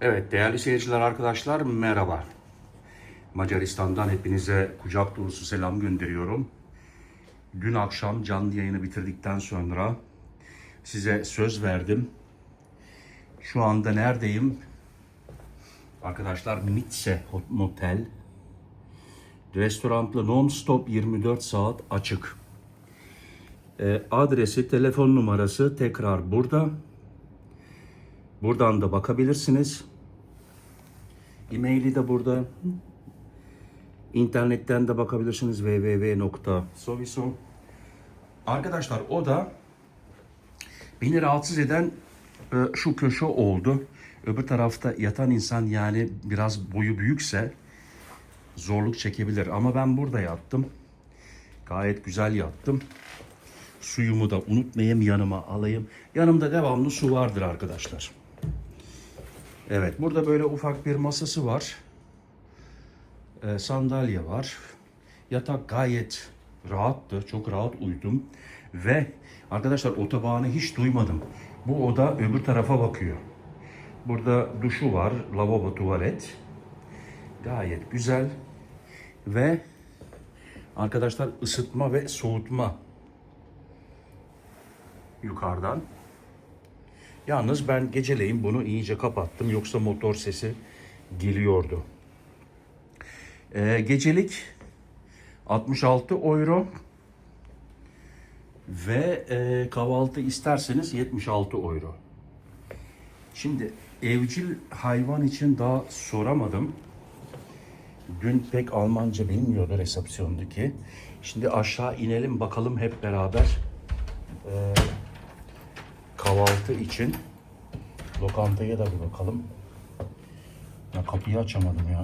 Evet değerli seyirciler arkadaşlar merhaba. Macaristan'dan hepinize kucak dolusu selam gönderiyorum. Dün akşam canlı yayını bitirdikten sonra size söz verdim. Şu anda neredeyim? Arkadaşlar Mitse Motel. Restoranla non-stop 24 saat açık. Ee, adresi, telefon numarası tekrar burada. Buradan da bakabilirsiniz. E-maili de burada. İnternetten de bakabilirsiniz www.soviso. Arkadaşlar o da beni rahatsız eden e, şu köşe oldu. Öbür tarafta yatan insan yani biraz boyu büyükse zorluk çekebilir. Ama ben burada yattım. Gayet güzel yattım. Suyumu da unutmayayım yanıma alayım. Yanımda devamlı su vardır arkadaşlar. Evet burada böyle ufak bir masası var. Ee, sandalye var. Yatak gayet rahattı. Çok rahat uyudum. Ve arkadaşlar otobağını hiç duymadım. Bu oda öbür tarafa bakıyor. Burada duşu var. Lavabo, tuvalet. Gayet güzel. Ve arkadaşlar ısıtma ve soğutma yukarıdan. Yalnız ben geceleyin bunu iyice kapattım yoksa motor sesi geliyordu. Ee, gecelik 66 euro ve e, kahvaltı isterseniz 76 euro. Şimdi evcil hayvan için daha soramadım. Dün pek Almanca bilmiyordu resepsiyondaki. Şimdi aşağı inelim bakalım hep beraber. Ee, kahvaltı için lokantaya da bir bakalım. Ya kapıyı açamadım ya.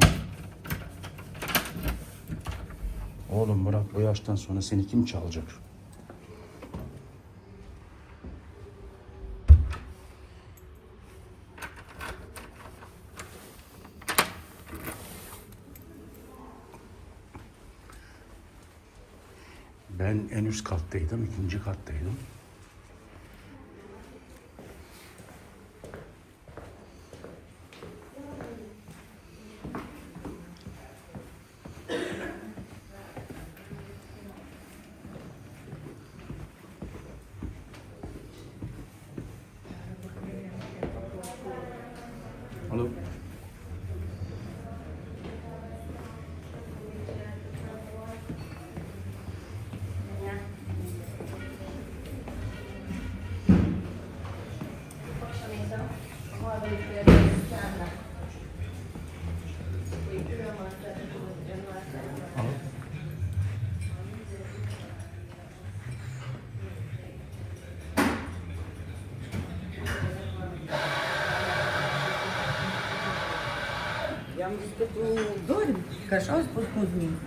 Oğlum bırak bu yaştan sonra seni kim çalacak? Ben en üst kattaydım, ikinci kattaydım. Я вам скажу, Дорим, каша с подгузным.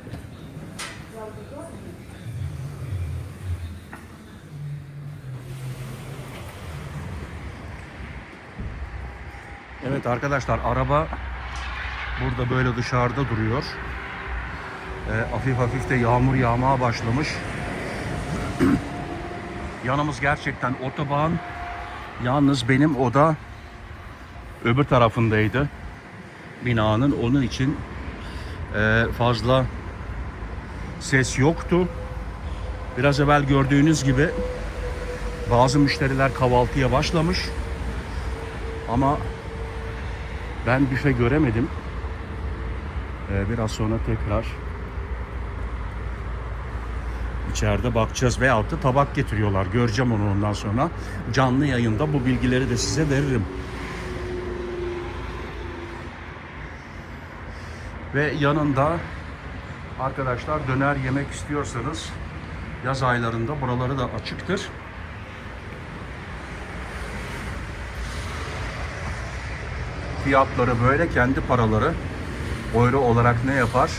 Evet arkadaşlar araba burada böyle dışarıda duruyor. Ee, hafif hafif de yağmur yağmaya başlamış. Yanımız gerçekten otoban. Yalnız benim oda öbür tarafındaydı. Binanın onun için e, fazla ses yoktu. Biraz evvel gördüğünüz gibi bazı müşteriler kahvaltıya başlamış. Ama ben büfe göremedim. Ee, biraz sonra tekrar içeride bakacağız veyahut da tabak getiriyorlar. Göreceğim onu ondan sonra. Canlı yayında bu bilgileri de size veririm. Ve yanında arkadaşlar döner yemek istiyorsanız yaz aylarında buraları da açıktır. fiyatları böyle kendi paraları euro olarak ne yapar?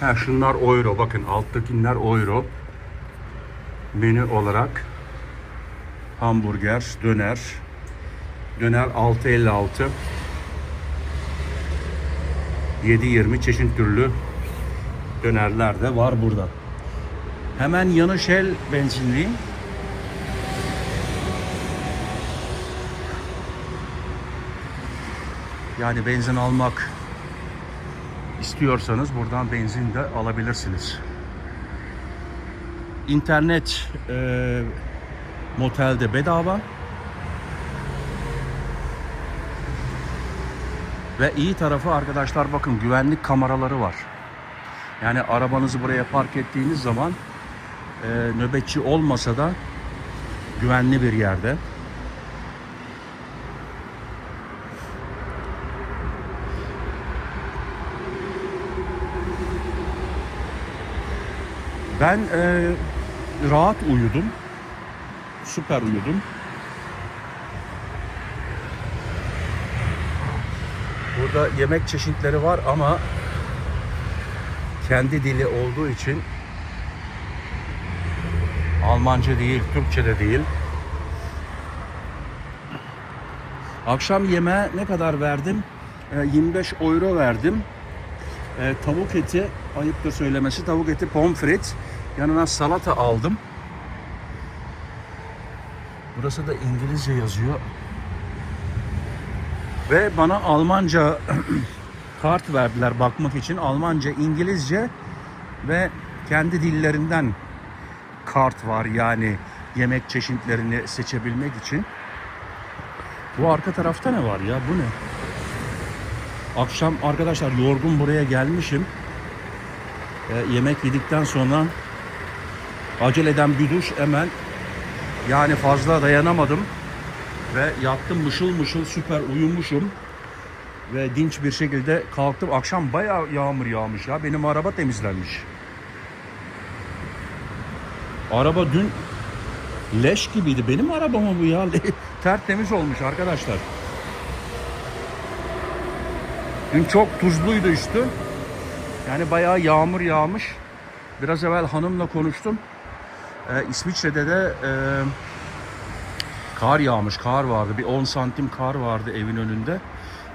Ha şunlar euro bakın alttakiler euro. Menü olarak hamburger, döner döner 6.56 7.20 çeşit türlü dönerler de var burada. Hemen yanı Shell benzinliği. Yani benzin almak istiyorsanız buradan benzin de alabilirsiniz. İnternet e, motelde bedava. Ve iyi tarafı arkadaşlar bakın güvenlik kameraları var. Yani arabanızı buraya park ettiğiniz zaman e, nöbetçi olmasa da güvenli bir yerde. Ben e, rahat uyudum. Süper uyudum. Burada yemek çeşitleri var ama kendi dili olduğu için Almanca değil, Türkçe de değil. Akşam yemeğe ne kadar verdim? E, 25 euro verdim. E, tavuk eti, ayıptır söylemesi, tavuk eti pomfrit. Yanına salata aldım. Burası da İngilizce yazıyor. Ve bana Almanca kart verdiler bakmak için. Almanca, İngilizce ve kendi dillerinden kart var yani yemek çeşitlerini seçebilmek için. Bu arka tarafta ne var ya? Bu ne? Akşam arkadaşlar yorgun buraya gelmişim. E, yemek yedikten sonra aceleden bir duş hemen yani fazla dayanamadım ve yattım mışıl mışıl süper uyumuşum ve dinç bir şekilde kalktım. Akşam bayağı yağmur yağmış ya. Benim araba temizlenmiş. Araba dün leş gibiydi. Benim arabam mı bu ya? Tertemiz olmuş arkadaşlar. Dün çok tuzluydu üstü. Yani bayağı yağmur yağmış. Biraz evvel hanımla konuştum. Ee, İsviçre'de de e, kar yağmış, kar vardı. Bir 10 santim kar vardı evin önünde.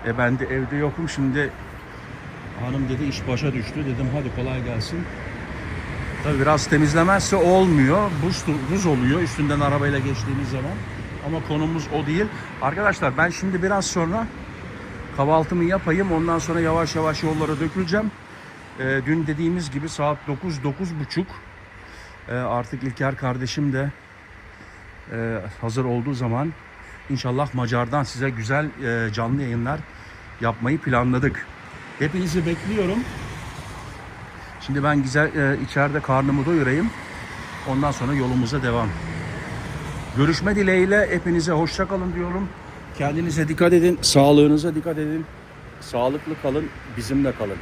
E ben de evde yokum. Şimdi hanım dedi iş başa düştü. Dedim hadi kolay gelsin. Tabii biraz temizlemezse olmuyor. Buz, buz oluyor üstünden arabayla geçtiğimiz zaman. Ama konumuz o değil. Arkadaşlar ben şimdi biraz sonra kahvaltımı yapayım. Ondan sonra yavaş yavaş yollara döküleceğim. Ee, dün dediğimiz gibi saat 9 9 buçuk. Ee, artık İlker kardeşim de e, hazır olduğu zaman inşallah Macar'dan size güzel e, canlı yayınlar yapmayı planladık. Hepinizi bekliyorum. Şimdi ben güzel e, içeride karnımı doyurayım. Ondan sonra yolumuza devam. Görüşme dileğiyle hepinize hoşça kalın diyorum. Kendinize dikkat edin, sağlığınıza dikkat edin. Sağlıklı kalın, bizimle kalın.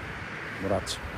Murat.